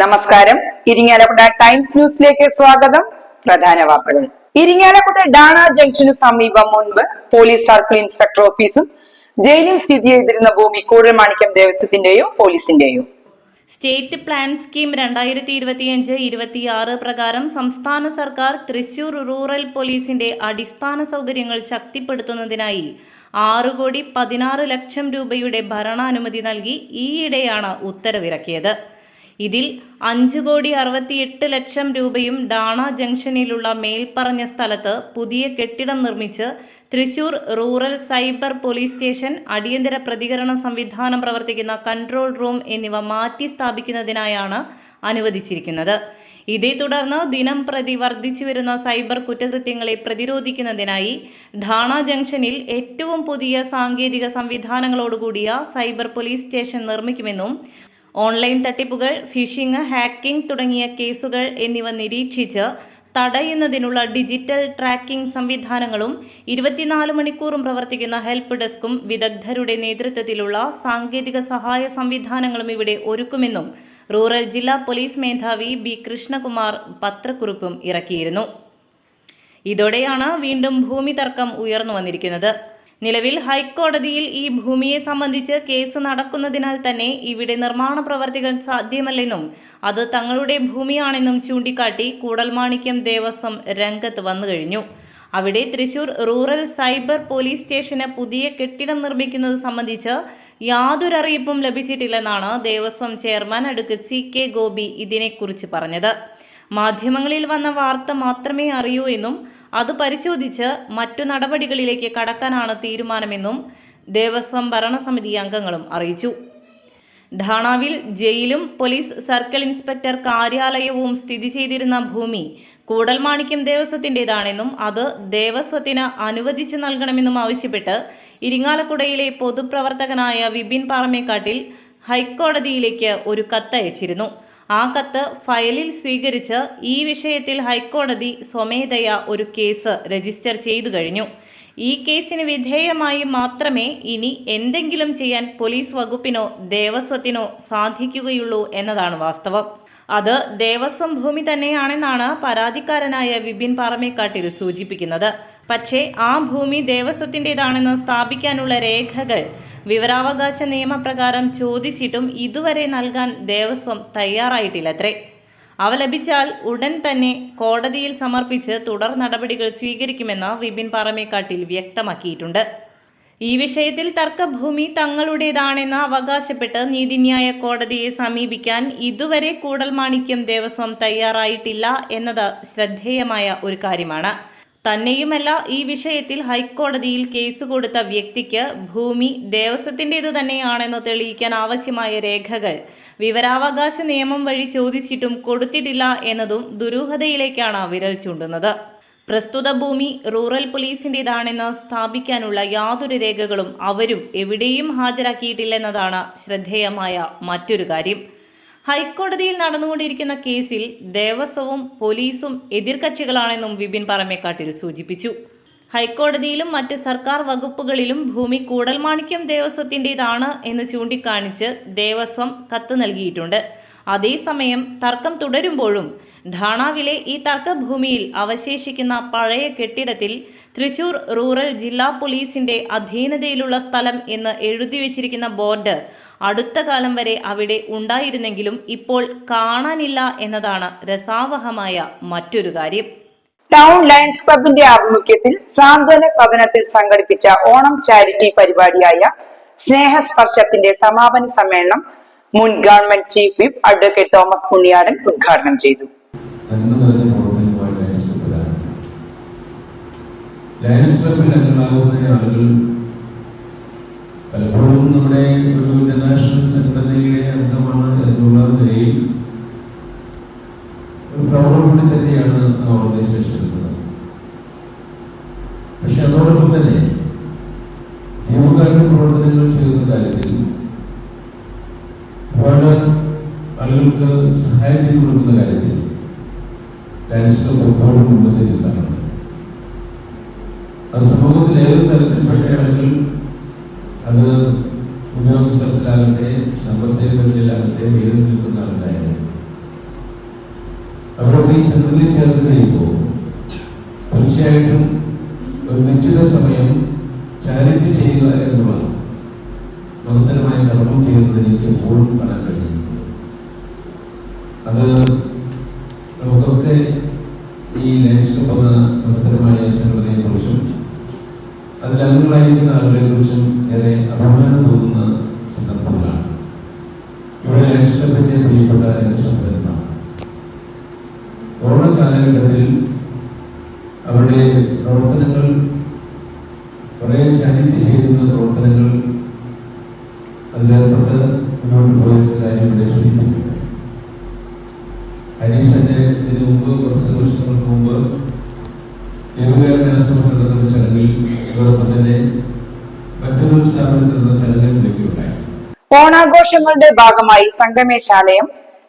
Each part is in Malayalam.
നമസ്കാരം. ഇരിങ്ങാലക്കുട ടൈംസ് ന്യൂസിലേക്ക് സ്വാഗതം. പ്രധാന വാർത്തകൾ. ഇരിങ്ങാലക്കുട ഡാണ ജംഗ്ഷന് സമീപം മുൻപ് പോലീസ് സർക്കിൾ ഇൻസ്പെക്ടർ ഓഫീസും ജയിലും സ്ഥിതി ചെയ്തിരുന്ന ഭൂമി കൂടൽമാണിക്യം ദേവസ്വത്തിന്റെയോ പോലീസിന്റെയും. സ്റ്റേറ്റ് പ്ലാൻ സ്കീം രണ്ടായിരത്തി ഇരുപത്തിയഞ്ച് ഇരുപത്തിയാറ് പ്രകാരം സംസ്ഥാന സർക്കാർ തൃശൂർ റൂറൽ പോലീസിന്റെ അടിസ്ഥാന സൗകര്യങ്ങൾ ശക്തിപ്പെടുത്തുന്നതിനായി ആറ് കോടി പതിനാറ് ലക്ഷം രൂപയുടെ ഭരണാനുമതി നൽകി ഈയിടെയാണ് ഉത്തരവിറക്കിയത്. ഇതിൽ അഞ്ച് കോടി അറുപത്തിയെട്ട് ലക്ഷം രൂപയും ഡാണ ജംഗ്ഷനിലുള്ള മേൽപ്പറഞ്ഞ സ്ഥലത്ത് പുതിയ കെട്ടിടം നിർമ്മിച്ച് Thrissur rural cyber police station അടിയന്തര പ്രതികരണ സംവിധാനം പ്രവർത്തിക്കുന്ന കൺട്രോൾ റൂം എന്നിവ മാറ്റി സ്ഥാപിക്കുന്നതിനായാണ് അനുവദിച്ചിരിക്കുന്നത്. ഇതേ തുടർന്ന് ദിനം പ്രതി വർദ്ധിച്ചു വരുന്ന സൈബർ കുറ്റകൃത്യങ്ങളെ പ്രതിരോധിക്കുന്നതിനായി ധാണ ജംഗ്ഷനിൽ ഏറ്റവും പുതിയ സാങ്കേതിക സംവിധാനങ്ങളോടുകൂടിയ സൈബർ പോലീസ് സ്റ്റേഷൻ നിർമ്മിക്കുമെന്നും ഓൺലൈൻ തട്ടിപ്പുകൾ ഫിഷിംഗ് ഹാക്കിംഗ് തുടങ്ങിയ കേസുകൾ എന്നിവ നിരീക്ഷിച്ച് തടയുന്നതിനുള്ള ഡിജിറ്റൽ ട്രാക്കിംഗ് സംവിധാനങ്ങളും ഇരുപത്തിനാല് മണിക്കൂറും പ്രവർത്തിക്കുന്ന ഹെൽപ്പ് ഡെസ്കും വിദഗ്ധരുടെ നേതൃത്വത്തിലുള്ള സാങ്കേതിക സഹായ സംവിധാനങ്ങളും ഇവിടെ ഒരുക്കുമെന്നും റൂറൽ ജില്ലാ പോലീസ് മേധാവി ബി കൃഷ്ണകുമാർ പത്രക്കുറിപ്പും ഇറക്കിയിരുന്നു. ഇതോടെയാണ് വീണ്ടും ഭൂമി തർക്കം ഉയർന്നു വന്നിരിക്കുന്നത്. നിലവിൽ ഹൈക്കോടതിയിൽ ഈ ഭൂമിയെ സംബന്ധിച്ച് കേസ് നടക്കുന്നതിനാൽ തന്നെ ഇവിടെ നിർമ്മാണ പ്രവർത്തികൾ സാധ്യമല്ലെന്നും അത് തങ്ങളുടെ ഭൂമിയാണെന്നും ചൂണ്ടിക്കാട്ടി കൂടൽമാണിക്യം ദേവസ്വം രംഗത്ത് വന്നു കഴിഞ്ഞു. അവിടെ തൃശൂർ റൂറൽ സൈബർ പോലീസ് സ്റ്റേഷന് പുതിയ കെട്ടിടം നിർമ്മിക്കുന്നത് സംബന്ധിച്ച് യാതൊരു അറിയിപ്പും ലഭിച്ചിട്ടില്ലെന്നാണ് Devaswom chairman advocate C K Gopi ഇതിനെക്കുറിച്ച് പറഞ്ഞത്. മാധ്യമങ്ങളിൽ വന്ന വാർത്ത മാത്രമേ അറിയൂ എന്നും അത് പരിശോധിച്ച് മറ്റു നടപടികളിലേക്ക് കടക്കാനാണ് തീരുമാനമെന്നും ദേവസ്വം ഭരണസമിതി അംഗങ്ങളും അറിയിച്ചു. ധാണാവിൽ ജയിലും പോലീസ് സർക്കിൾ ഇൻസ്പെക്ടർ കാര്യാലയവും സ്ഥിതി ചെയ്തിരുന്ന ഭൂമി കൂടൽമാണിക്യം ദേവസ്വത്തിന്റെതാണെന്നും അത് ദേവസ്വത്തിന് അനുവദിച്ചു നൽകണമെന്നും ആവശ്യപ്പെട്ട് ഇരിങ്ങാലക്കുടയിലെ പൊതുപ്രവർത്തകനായ വിപിൻ പാറമേക്കാട്ടിൽ ഹൈക്കോടതിയിലേക്ക് ഒരു കത്തയച്ചിരുന്നു. ആ കത്ത് ഫയലിൽ സ്വീകരിച്ച് ഈ വിഷയത്തിൽ ഹൈക്കോടതി സ്വമേധയാ ഒരു കേസ് രജിസ്റ്റർ ചെയ്തു കഴിഞ്ഞു. ഈ കേസിന് വിധേയമായി മാത്രമേ ഇനി എന്തെങ്കിലും ചെയ്യാൻ പോലീസ് വകുപ്പിനോ ദേവസ്വത്തിനോ സാധിക്കുകയുള്ളൂ എന്നതാണ് വാസ്തവം. അത് ദേവസ്വം ഭൂമി തന്നെയാണെന്നാണ് പരാതിക്കാരനായ വിപിൻ പാറമേക്കാട്ടിൽ സൂചിപ്പിക്കുന്നത്. പക്ഷേ ആ ഭൂമി ദേവസ്വത്തിന്റെതാണെന്ന് സ്ഥാപിക്കാനുള്ള രേഖകൾ വിവരാവകാശ നിയമപ്രകാരം ചോദിച്ചിട്ടും ഇതുവരെ നൽകാൻ ദേവസ്വം തയ്യാറായിട്ടില്ലത്രേ. അവ ലഭിച്ചാൽ ഉടൻ തന്നെ കോടതിയിൽ സമർപ്പിച്ച് തുടർ നടപടികൾ സ്വീകരിക്കുമെന്ന് വിപിൻ പാറമേക്കാട്ടിൽ വ്യക്തമാക്കിയിട്ടുണ്ട്. ഈ വിഷയത്തിൽ തർക്കഭൂമി തങ്ങളുടേതാണെന്ന് അവകാശപ്പെട്ട് നീതിന്യായ കോടതിയെ സമീപിക്കാൻ ഇതുവരെ കൂടൽ മാണിക്യം ദേവസ്വം തയ്യാറായിട്ടില്ല എന്നത് ശ്രദ്ധേയമായ ഒരു കാര്യമാണ്. തന്നെയുമല്ല ഈ വിഷയത്തിൽ ഹൈക്കോടതിയിൽ കേസ് കൊടുത്ത വ്യക്തിക്ക് ഭൂമി ദേവസ്വത്തിന്റേത് തന്നെയാണെന്ന് തെളിയിക്കാൻ ആവശ്യമായ രേഖകൾ. വിവരാവകാശ നിയമം വഴി ചോദിച്ചിട്ടും കൊടുത്തിട്ടില്ല എന്നതും ദുരൂഹതയിലേക്കാണ് വിരൽ ചൂണ്ടുന്നത്. പ്രസ്തുത ഭൂമി റൂറൽ പോലീസിന്റെതാണെന്ന് സ്ഥാപിക്കാനുള്ള യാതൊരു രേഖകളും അവരും എവിടെയും ഹാജരാക്കിയിട്ടില്ലെന്നതാണ് ശ്രദ്ധേയമായ മറ്റൊരു കാര്യം. ഹൈക്കോടതിയിൽ നടന്നുകൊണ്ടിരിക്കുന്ന കേസിൽ ദേവസ്വവും പോലീസും എതിർകക്ഷികളാണെന്നും വിപിൻ പറമേക്കാട്ടിൽ സൂചിപ്പിച്ചു. ഹൈക്കോടതിയിലും മറ്റ് സർക്കാർ വകുപ്പുകളിലും ഭൂമി കൂടൽമാണിക്യം ദേവസ്വത്തിന്റെതാണ് എന്ന് ചൂണ്ടിക്കാണിച്ച് ദേവസ്വം കത്ത് നൽകിയിട്ടുണ്ട്. അതേസമയം തർക്കം തുടരുമ്പോഴും ധാണാവിലെ ഈ തർക്കഭൂമിയിൽ അവശേഷിക്കുന്ന പഴയ കെട്ടിടത്തിൽ തൃശൂർ റൂറൽ ജില്ലാ പോലീസിന്റെ അധീനതയിലുള്ള സ്ഥലം എന്ന് എഴുതി വച്ചിരിക്കുന്ന ബോർഡ് അടുത്ത കാലം വരെ അവിടെ ഉണ്ടായിരുന്നെങ്കിലും ഇപ്പോൾ കാണാനില്ല എന്നതാണ് രസാവഹമായ മറ്റൊരു കാര്യം. ടൗൺ ലയൺസ് ക്ലബിന്റെ ആഭിമുഖ്യത്തിൽ സാന്ത്വന സദനത്തിൽ സംഘടിപ്പിച്ച ഓണം ചാരിറ്റി പരിപാടിയായ സ്നേഹസ്പർശത്തിന്റെ സമാപന സമ്മേളനം മുൻ government chief whip advocate Thomas Kunniyadan ഉദ്ഘാടനം ചെയ്തു. ആളുകൾ പലപ്പോഴും നമ്മുടെ ഒരു ഇന്റർനാഷണൽ സംഘടനയിലെ അംഗമാണ് എന്നുള്ള നിലയിൽ ഒരു തന്നെയാണ് ഓർഗനൈസേഷൻ പക്ഷെ അതോടൊപ്പം തന്നെ ജീവകാരുണ്യ പ്രവർത്തനങ്ങൾ ചെയ്യുന്ന കാര്യത്തിൽ ഒരുപാട് ആളുകൾക്ക് സഹായം ചെയ്തു കൊടുക്കുന്ന കാര്യത്തിൽ ലയൺസ് എപ്പോഴും മുമ്പത്തെ നിൽക്കാറുണ്ട് അത് സമൂഹത്തിൽ ഏത് തരത്തിൽപ്പെട്ട ആളുകൾ അത് ഉദ്യോഗസ്ഥത്തിലാകട്ടെ സാമ്പത്തിക ബന്ധത്തിലാകട്ടെ ഏത് നിൽക്കുന്ന ആളുകളായിരുന്നു അവരൊക്കെ ഈ സെന്ററിൽ ചേർന്ന് കഴിയുമ്പോൾ തീർച്ചയായിട്ടും ഒരു നിശ്ചിത സമയം ചാരിറ്റി ചെയ്യുക എന്നുള്ളത് മഹത്തരമായ കർമ്മം ചെയ്യുന്നത് എനിക്ക് എപ്പോഴും കാണാൻ കഴിയുന്നു അത് നമുക്കൊക്കെ ഈ ലേശം എന്ന മഹത്തരമായ സംഘടനയെ കുറിച്ചും അംഗങ്ങളായിരിക്കുന്ന ആളുകളെ കുറിച്ചും ഏറെ അഭിമാനം തോന്നുന്ന സന്ദർഭങ്ങളാണ്. ഇവിടെ പറ്റിയ പ്രിയപ്പെട്ട എന്റെ സഹോദരന്മാർ. കൊറോണ കാലഘട്ടത്തിൽ അവരുടെ പ്രവർത്തനങ്ങൾ കുറേ ചാരിറ്റി ചെയ്യുന്ന പ്രവർത്തനങ്ങൾ അതിലേർപ്പെട്ട് മുന്നോട്ട് പോയിരുന്ന കാര്യം ഇവിടെ സൂചിപ്പിക്കുന്നത് തന്നെ ഇതിനു മുമ്പ് കുറച്ച് വർഷങ്ങൾക്ക് മുമ്പ് ദേവകാരനാശ്രമം നടത്തുന്ന ചടങ്ങിൽ തന്നെ ഓണാഘോഷങ്ങളുടെ ഭാഗമായി സംഗമേശാലയം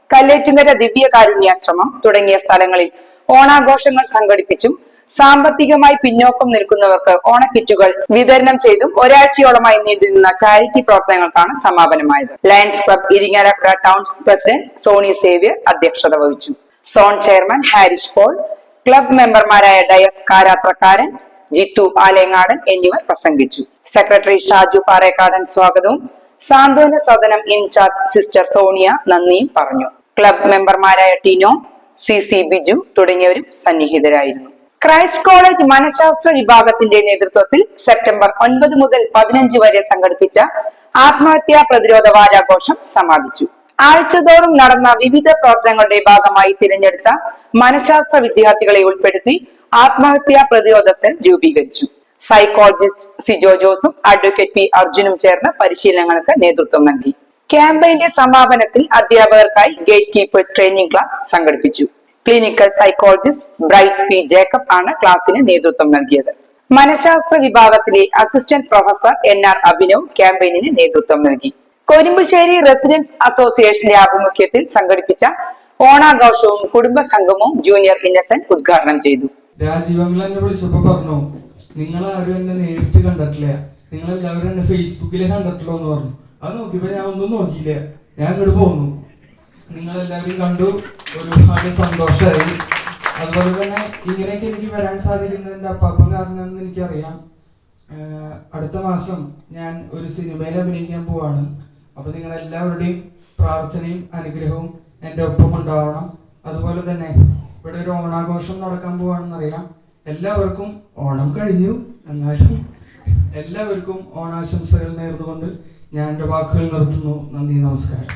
കല്ലേറ്റുങ്കര ദിവ്യകാരുണ്യാശ്രമം തുടങ്ങിയ സ്ഥലങ്ങളിൽ ഓണാഘോഷങ്ങൾ സംഘടിപ്പിച്ചും സാമ്പത്തികമായി പിന്നോക്കം നിൽക്കുന്നവർക്ക് ഓണക്കിറ്റുകൾ വിതരണം ചെയ്തും ഒരാഴ്ചയോളമായി നീണ്ടുനിന്ന ചാരിറ്റി പ്രവർത്തനങ്ങൾക്കാണ് സമാപനമായത്. Lions club Irinjalakuda town president Sony Xavier അധ്യക്ഷത വഹിച്ചു. Zone chairman Harish Paul club മെമ്പർമാരായ ഡയസ് കാരാത്രക്കാരൻ ജിത്തു ആലേങ്ങാടൻ എന്നിവർ പ്രസംഗിച്ചു. സെക്രട്ടറി ഷാജു പാറേക്കാടൻ സ്വാഗതവും. സാന്ത്വന സദനം ഇൻചാർജ് സിസ്റ്റർ സോണിയ നന്ദിയും പറഞ്ഞു. ക്ലബ് മെമ്പർമാരായ ടിനോ സി സി ബിജു തുടങ്ങിയവരും സന്നിഹിതരായിരുന്നു. ക്രൈസ്റ്റ് കോളേജ് മനഃശാസ്ത്ര വിഭാഗത്തിന്റെ നേതൃത്വത്തിൽ സെപ്റ്റംബർ ഒൻപത് മുതൽ പതിനഞ്ച് വരെ സംഘടിപ്പിച്ച ആത്മഹത്യാ പ്രതിരോധ വാരാഘോഷം സമാപിച്ചു. ആഴ്ചതോറും നടന്ന വിവിധ പ്രവർത്തനങ്ങളുടെ ഭാഗമായി തിരഞ്ഞെടുത്ത മനഃശാസ്ത്ര വിദ്യാർത്ഥികളെ ഉൾപ്പെടുത്തി ആത്മഹത്യാ പ്രതിരോധ സെൽ രൂപീകരിച്ചു. സൈക്കോളജിസ്റ്റ് സിജോ ജോസും അഡ്വക്കേറ്റ് പി അർജുനും ചേർന്ന് പരിശീലനങ്ങൾക്ക് നേതൃത്വം നൽകി. ക്യാമ്പയിന്റെ സമാപനത്തിൽ അധ്യാപകർക്കായി ഗേറ്റ് കീപ്പേഴ്സ് ട്രെയിനിംഗ് ക്ലാസ് സംഘടിപ്പിച്ചു. Clinical psychologist Bright P Jacob ആണ് ക്ലാസ്സിന് നേതൃത്വം നൽകിയത്. മനഃശാസ്ത്ര വിഭാഗത്തിലെ assistant professor N R Abhinav ക്യാമ്പയിനിന് നേതൃത്വം നൽകി. കൊരുമ്പുശ്ശേരി റെസിഡൻസ് അസോസിയേഷന്റെ ആഭിമുഖ്യത്തിൽ സംഘടിപ്പിച്ച ഓണാഘോഷവും കുടുംബ സംഗമവും ജൂനിയർ ഇന്നസെന്റ് ഉദ്ഘാടനം ചെയ്തു. രാജീവങ്ങൾ എന്നെ വിളിച്ചപ്പോ പറഞ്ഞു നിങ്ങൾ ആരും എന്നെ നേരിട്ട് കണ്ടിട്ടില്ല. നിങ്ങൾ എല്ലാവരും എന്നെ ഫേസ്ബുക്കിലെ കണ്ടിട്ടുള്ളൂ എന്ന് പറഞ്ഞു. അത് നോക്കിയപ്പോ ഞാൻ ഒന്നും നോക്കിയില്ല. ഞാൻ ഇങ്ങോട്ട് പോന്നു. നിങ്ങൾ എല്ലാവരും കണ്ടു. ഒരുപാട് സന്തോഷമായി അതുപോലെ തന്നെ ഇങ്ങനെയൊക്കെ എനിക്ക് വരാൻ സാധിക്കുന്നതിന്റെ അപ്പാപ്പൻ കാരണമെന്ന് എനിക്കറിയാം. അടുത്ത മാസം ഞാൻ ഒരു സിനിമയിൽ അഭിനയിക്കാൻ പോവാണ്. അപ്പൊ നിങ്ങളെല്ലാവരുടെയും പ്രാർത്ഥനയും അനുഗ്രഹവും എന്റെ ഒപ്പം ഉണ്ടാവണം. അതുപോലെ തന്നെ ഇവിടെ ഒരു ഓണാഘോഷം നടക്കാൻ പോവാണെന്നറിയാം. എല്ലാവർക്കും ഓണം കഴിഞ്ഞു. എന്നാലും എല്ലാവർക്കും ഓണാശംസകൾ നേർന്നുകൊണ്ട് ഞാൻ എന്റെ വാക്കുകൾ നിർത്തുന്നു. നന്ദി നമസ്കാരം.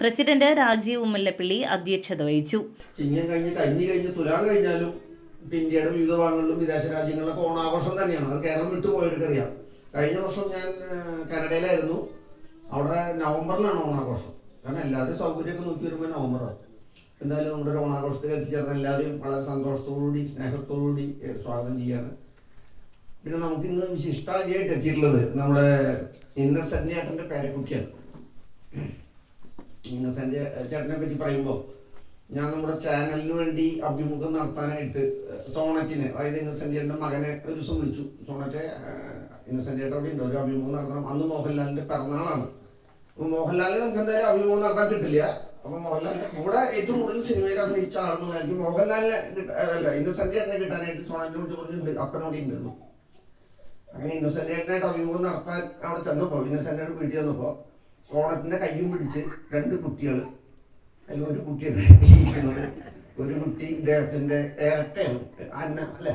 പ്രസിഡന്റ് രാജീവ് മുല്ലപ്പള്ളി അധ്യക്ഷത വഹിച്ചു. ചിങ്ങം കഴിഞ്ഞ് കഞ്ഞി കഴിഞ്ഞ് തുലാൻ കഴിഞ്ഞാലും ഇപ്പൊ ഇന്ത്യയുടെ വിവിധ ഭാഗങ്ങളിലും വിദേശ രാജ്യങ്ങളിലൊക്കെ ഓണാഘോഷം തന്നെയാണ്. അത് കേരളം വിട്ടു പോയവർക്കറിയാം. കഴിഞ്ഞ വർഷം ഞാൻ കനഡയിലായിരുന്നു കാനഡയിലായിരുന്നു. അവിടെ നവംബറിലാണ് ഓണാഘോഷം. കാരണം എല്ലാവരും സൗകര്യമൊക്കെ നോക്കി വരുമ്പോൾ നവംബറാണ്. എന്തായാലും നമ്മുടെ ഓണാഘോഷത്തിൽ എത്തിച്ചേർന്ന എല്ലാവരും വളരെ സന്തോഷത്തോടുകൂടി സ്നേഹത്തോടുകൂടി സ്വാഗതം ചെയ്യാണ് പിന്നെ നമുക്ക് ഇന്ന് വിശിഷ്ടാതിയായിട്ട് എത്തിയിട്ടുള്ളത് നമ്മുടെ ഇന്നസെന്റ് ചേട്ടന്റെ പേരക്കുട്ടിയാണ്. ഇന്നസെന്റ് ചേട്ടനെ പറ്റി പറയുമ്പോൾ ഞാൻ നമ്മുടെ ചാനലിന് വേണ്ടി അഭിമുഖം നടത്താനായിട്ട് സോണറ്റിനെ അതായത് ഇന്നസെന്റ് ചേട്ടന്റെ മകനെ ഒരു ദിവസം വിളിച്ചു. സോണറ്റെ ഇന്നസെന്റ് ചേട്ടൻ അവിടെ ഉണ്ട്. ഒരു അഭിമുഖം നടത്തണം. അന്ന് മോഹൻലാലിന്റെ പിറന്നാളാണ്. അപ്പൊ മോഹൻലാലിന് നമുക്ക് എന്തായാലും അഭിമുഖം നടത്താൻ കിട്ടില്ല. അപ്പൊ മോഹൻലാലിന്റെ കൂടെ ഏറ്റവും കൂടുതൽ സിനിമയിൽ അഭിനയിച്ച ആളെന്ന് മോഹൻലാലിനെ അല്ല ഇന്നസെന്റ് ചേട്ടനെ കിട്ടാനായിട്ട് സോണറ്റിനെ കുറിച്ച് പറഞ്ഞിട്ടുണ്ട് അപ്പനോട് ഉണ്ടെന്നു. അങ്ങനെ ഇന്നസെന്റ് ചേട്ടനായിട്ട് അഭിമുഖം നടത്താൻ അവിടെ ചെന്നപ്പോ ഇന്നസെന്റായിട്ട് വീട്ടിൽ ചെന്നപ്പോ സോണത്തിന്റെ കയ്യും പിടിച്ച് രണ്ട് കുട്ടികൾ അതിൽ ഒരു കുട്ടിയാണ് ഒരു കുട്ടി ഇദ്ദേഹത്തിന്റെ ഇരട്ടയാണ് അന്ന അല്ലേ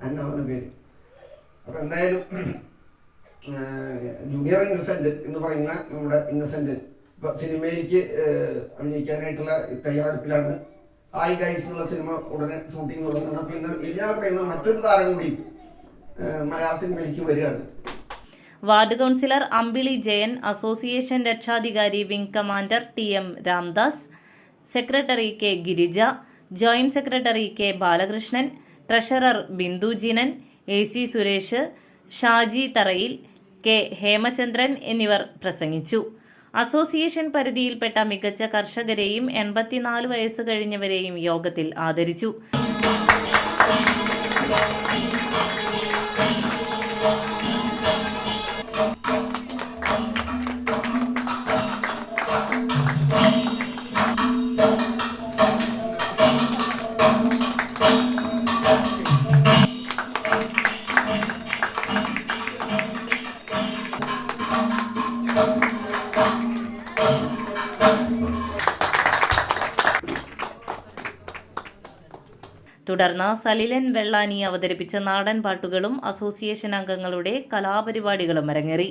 അന്ന എന്ന പേര്. അപ്പൊ എന്തായാലും ജൂനിയർ ഇന്നസെന്റ് എന്ന് പറയുന്ന നമ്മുടെ ഇന്നസെന്റ് സിനിമയിലേക്ക് ഏഹ്, അഭിനയിക്കാനായിട്ടുള്ള തയ്യാറെടുപ്പിലാണ് ഹായ് ഗൈസ് എന്നുള്ള സിനിമ ഉടനെ ഷൂട്ടിംഗ് തുടങ്ങുന്നത് അപ്പൊ ഇന്ന് ഇനി ഞാൻ പറയുന്ന മറ്റൊരു താരം കൂടി മലയാള സിനിമയിലേക്ക് വരികയാണ്. Ward councillor Ambili Jayan association രക്ഷാധികാരി wing commander T M Ramdas secretary K Girija joint secretary K Balakrishnan treasurer Bindu Jinan A C Suresh Shaji Tharayil K Hemachandran എന്നിവർ പ്രസംഗിച്ചു. അസോസിയേഷൻ പരിധിയിൽപ്പെട്ട മികച്ച കർഷകരെയും എൺപത്തിനാല് വയസ്സ് കഴിഞ്ഞവരെയും യോഗത്തിൽ ആദരിച്ചു. തുടർന്ന് സലിലൻ വെള്ളാനി അവതരിപ്പിച്ച നാടൻ പാട്ടുകളും അസോസിയേഷൻ അംഗങ്ങളുടെ കലാപരിപാടികളും അരങ്ങേറി.